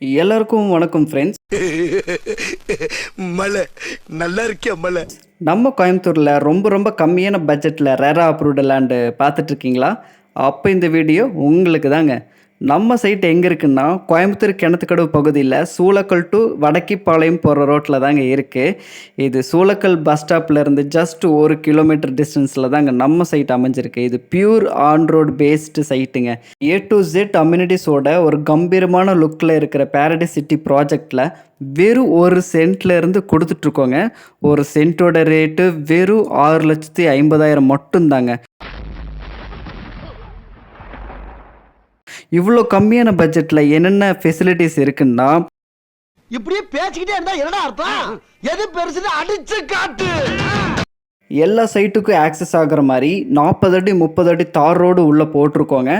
எல்லாருக்கும் வணக்கம் ஃப்ரெண்ட்ஸ் மலை நல்லா இருக்கியா மலை நம்ம கோயம்புத்தூரில் ரொம்ப ரொம்ப கம்மியான பட்ஜெட்டில் ரேரா அப்ரூவ்டு லேண்டு பார்த்துட்டு இருக்கீங்களா? அப்போ இந்த வீடியோ உங்களுக்கு தாங்க. நம்ம சைட் எங்கே இருக்குன்னா கோயம்புத்தூர் கிணத்துக்கடவு பகுதியில் சூளக்கல் டு வடக்கிப்பாளையம் போகிற ரோட்டில் தாங்க இருக்குது இது சூளக்கல் பஸ் ஸ்டாப்லேருந்து ஜஸ்ட் ஒரு கிலோமீட்டர் டிஸ்டன்ஸில் தாங்க நம்ம சைட் அமைஞ்சிருக்கு. இது பியூர் ஆன் ரோடு பேஸ்டு சைட்டுங்க ஏ டு ஜெட் அம்யூனிட்டிஸோட ஒரு கம்பீரமான லுக்கில் இருக்கிற பேரடைஸ் சிட்டி ப்ராஜெக்டில் வெறும் ஒரு சென்ட்லேருந்து கொடுத்துட்ருக்கோங்க ஒரு சென்ட்டோட ரேட்டு வெறும் ஆறு லட்சத்தி ஐம்பதாயிரம் மட்டும்தாங்க. இவ்வளோ கம்மியான பட்ஜெட்டில் என்னென்ன ஃபெசிலிட்டிஸ் இருக்குன்னா இப்படியே பேசிக்கிட்டே இருந்தா என்னடா அர்த்தம்? எது பெருசுன்னு அடிச்சு காட்டு. எல்லா சைட்டுக்கும் ஆக்சஸ் ஆகிற மாதிரி நாற்பது அடி முப்பது அடி தார் ரோடு உள்ளே போட்டிருக்கோங்க.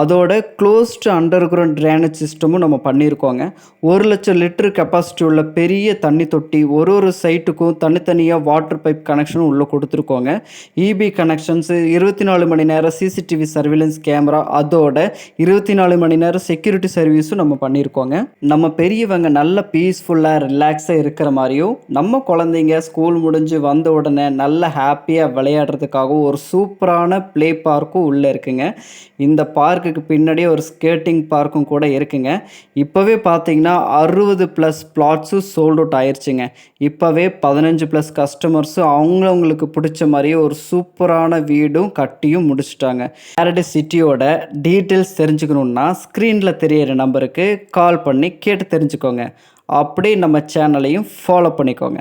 அதோட க்ளோஸ்டு அண்டர் கிரவுண்ட் ட்ரைனேஜ் சிஸ்டமும் நம்ம பண்ணியிருக்கோங்க. ஒரு லட்சம் லிட்டர் கெப்பாசிட்டி உள்ள பெரிய தண்ணி தொட்டி ஒரு ஒரு சைட்டுக்கும் தனித்தனியாக வாட்டர் பைப் கனெக்ஷனும் உள்ளே கொடுத்துருக்கோங்க. இபி கனெக்ஷன்ஸு இருபத்தி நாலு மணி நேரம் சிசிடிவி சர்வீலன்ஸ் கேமரா அதோட இருபத்தி நாலு மணி நேரம் செக்யூரிட்டி சர்வீஸும் நம்ம பண்ணியிருக்கோங்க. நம்ம பெரியவங்க நல்ல பீஸ்ஃபுல்லாக ரிலாக்ஸாக இருக்கிற மாதிரியும் நம்ம குழந்தைங்க ஸ்கூல் முடிஞ்சு வந்த உடனே நல்ல ஹாப்பியாக விளையாடுறதுக்காகவும் ஒரு சூப்பரான ப்ளே பார்க்கும் உள்ளே இருக்குங்க. இந்த பார்க்குக்கு பின்னாடியே ஒரு ஸ்கேட்டிங் பார்க்கும் கூட இருக்குங்க. இப்போவே பார்த்தீங்கன்னா அறுபது ப்ளஸ் பிளாட்ஸும் சோல்ட் அவுட் ஆயிடுச்சுங்க இப்போவே பதினஞ்சு ப்ளஸ் கஸ்டமர்ஸும் அவங்கவுங்களுக்கு பிடிச்ச மாதிரியே ஒரு சூப்பரான வீடும் கட்டியும் முடிச்சிட்டாங்க. பேரடைஸ் சிட்டியோட டீட்டெயில்ஸ் தெரிஞ்சுக்கணுன்னா ஸ்க்ரீனில் தெரியிற நம்பருக்கு கால் பண்ணி கேட்டு தெரிஞ்சுக்கோங்க. அப்படியே நம்ம சேனலையும் ஃபாலோ பண்ணிக்கோங்க.